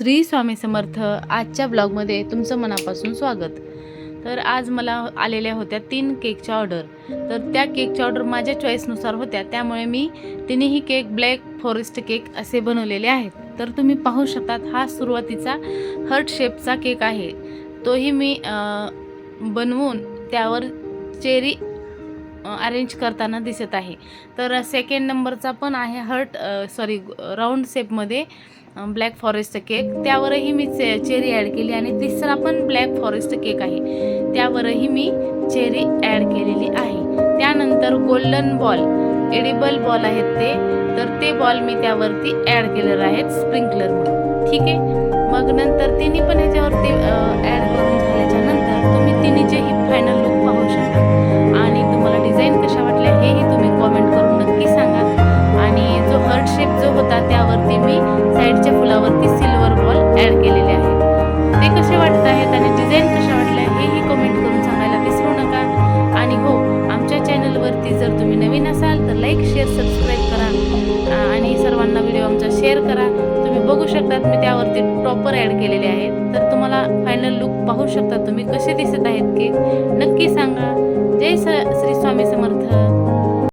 श्री स्वामी समर्थ आजच्या ब्लॉगमध्ये तुमचं मनापासून स्वागत. तर आज मला आलेल्या होत्या तीन केकच्या ऑर्डर. तर त्या केकच्या ऑर्डर माझ्या चॉईसनुसार होत्या. त्यामुळे मी तिन्ही केक ब्लॅक फॉरेस्ट केक असे बनवलेले आहेत. तर तुम्ही पाहू शकतात हा सुरुवातीचा हर्ट शेपचा केक आहे. तोही मी बनवून त्यावर चेरी अरेंज करताना दिसत आहे. तर सेकंड नंबरचा पण आहे हर्ट सॉरी राऊंड शेपमध्ये ब्लॅक फॉरेस्ट केक त्यावरही मी चे चेरी ॲड केली आणि तिसरा पण ब्लॅक फॉरेस्ट केक आहे. त्यावरही मी चेरी ॲड केलेली आहे. त्यानंतर गोल्डन बॉल एडिबल बॉल आहेत ते. तर ते बॉल मी त्यावरती ॲड केलेले आहेत स्प्रिंकलर म्हणून. ठीक आहे? मग नंतर तिन्ही पण ह्याच्यावरती ॲड साईडच्या सिल्वर बॉल ॲड केलेले आहेत ते कसे वाटत आहेत आणि डिझाईन कशा वाटल्या हेही कमेंट करून सांगायला विसरू नका. आणि हो आमच्या चॅनलवरती जर तुम्ही नवीन असाल तर लाईक शेअर सबस्क्राईब करा. आणि सर्वांना व्हिडिओ आमचा शेअर करा. तुम्ही बघू शकतात मी त्यावरती टॉपर ॲड केलेले आहेत. तर तुम्हाला फायनल लुक पाहू शकता तुम्ही कसे दिसत आहेत केक नक्की सांगा. जय स श्री स्वामी समर्थ.